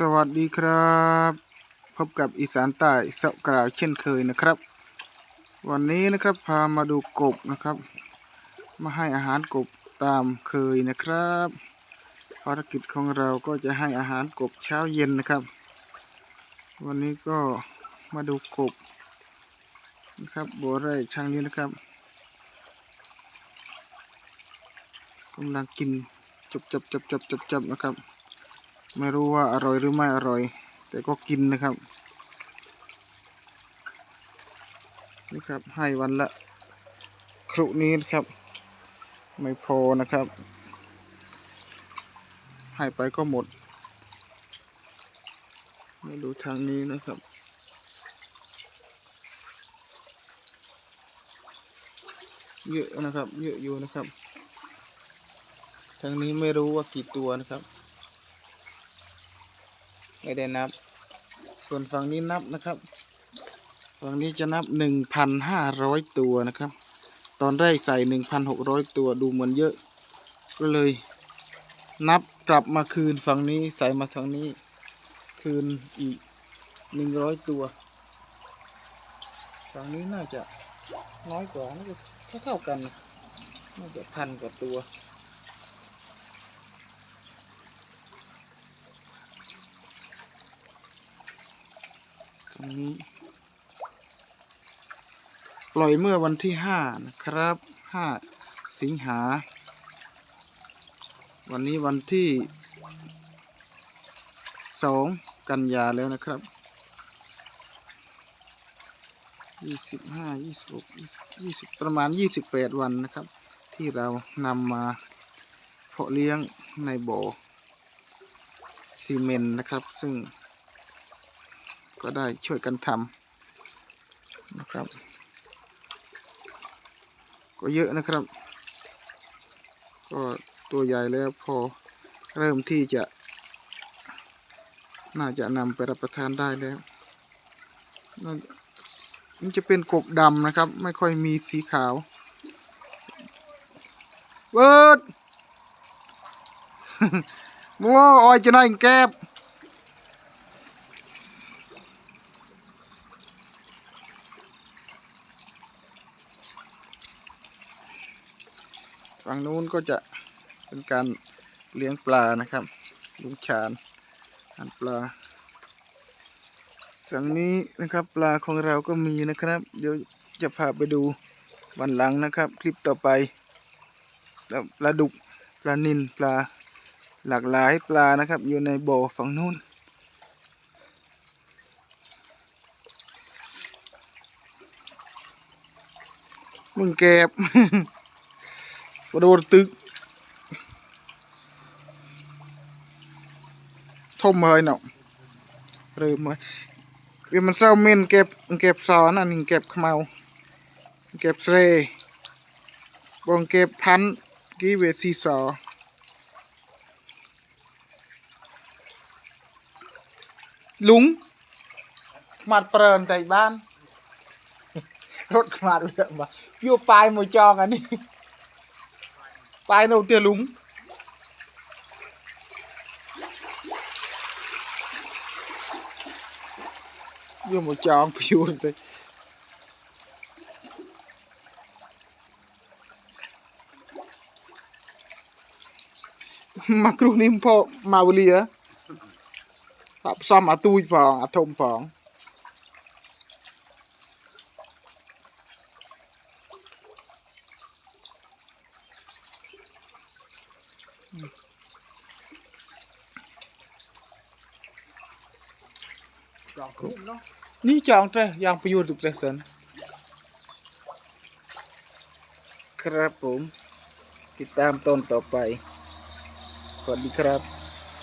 สวัสดีครับ พบกับอีสานใต้เสาะกล่าวเช่นเคยนะครับ วันนี้นะครับพามาดูกบนะครับ มาให้อาหารกบตามเคยนะครับภารกิจของเราก็จะให้อาหารกบเช้าเย็นนะครับ วันนี้ก็มาดูกบนะครับบัวไร่ช่างนี้นะครับกำลังกินจบจบจบจบจบจบนะครับ ไม่รู้ว่าอร่อยหรือไม่อร่อย แต่ก็กินนะครับนี่ครับให้วันละครุนี้นะครับ ไม่พอนะครับ ให้ไปก็หมดมาดูทางนี้นะครับเยอะนะครับ เยอะอยู่นะครับ ทางนี้ไม่รู้ว่ากี่ตัวนะครับ ไม่ได้นับ ส่วนฝั่งนี้นับนะครับ ฝั่งนี้จะนับหนึ่งพันห้าร้อยตัวนะครับ ตอนแรกใส่หนึ่งพันหกร้อยตัวดูเหมือนเยอะ ก็เลยนับกลับมาคืนฝั่งนี้ใส่มาทางนี้ คืนอีกหนึ่งร้อยตัว ฝั่งนี้น่าจะน้อยกว่าน่าจะเท่าๆกันน่าจะพันกว่าตัว ตรง นี้ ปล่อยเมื่อวันที่ห้านะครับห้าสิงหา วันนี้วันที่สองกันยาแล้วนะครับยี่สิบห้ายี่สิบหกยี่สิบยี่สิบประมาณยี่สิบแปดวันนะครับ ที่เรานำมาเพาะเลี้ยงในบ่อซีเมนต์นะครับ ซึ่ง ก็ได้ช่วยกันทำนะครับ ก็เยอะนะครับ ก็ตัวใหญ่แล้วพอเริ่มที่จะ น่าจะนำไปรับประทานได้แล้วมันจะเป็นกบดำนะครับ ไม่ค่อยมีสีขาวเบิร์ดมัวออยจะน้อยแก็บ ฝั่งนู้นก็จะเป็นการเลี้ยงปลานะครับลุงชานอันปลา สังนี้นะครับปลาของเราก็มีนะครับ เดี๋ยวจะพาไปดูวันหลังนะครับ คลิปต่อไปปลาดุกปลานินปลาหลากหลายปลานะครับ อยู่ในบ่อฝั่งนู้นมึงแกบ បដូរទឹកធំហើយណោឬមើលវាមិនសូវមានកែបកែបសណានេះកែបខ្មៅកែបស្រេបងកែបផាន់គីវាស៊ីសលុងខ្មាត់ប្រើបន្តិចបានរត់ខ្មាត់វាបាទយកប៉ាយមួយចងអានេះ Bài đầu tiên lúng Vừa một tròn view thôi Mà cú nín po mà vừa lìa ផ្សំអាទួយផងអាធំផង จองอาทมพองจอกคุ้มเนาะนี่จองเตะยังประโยชน์ตุกเตะสันครับผม ติดตามตอนต่อไป สวัสดีครับ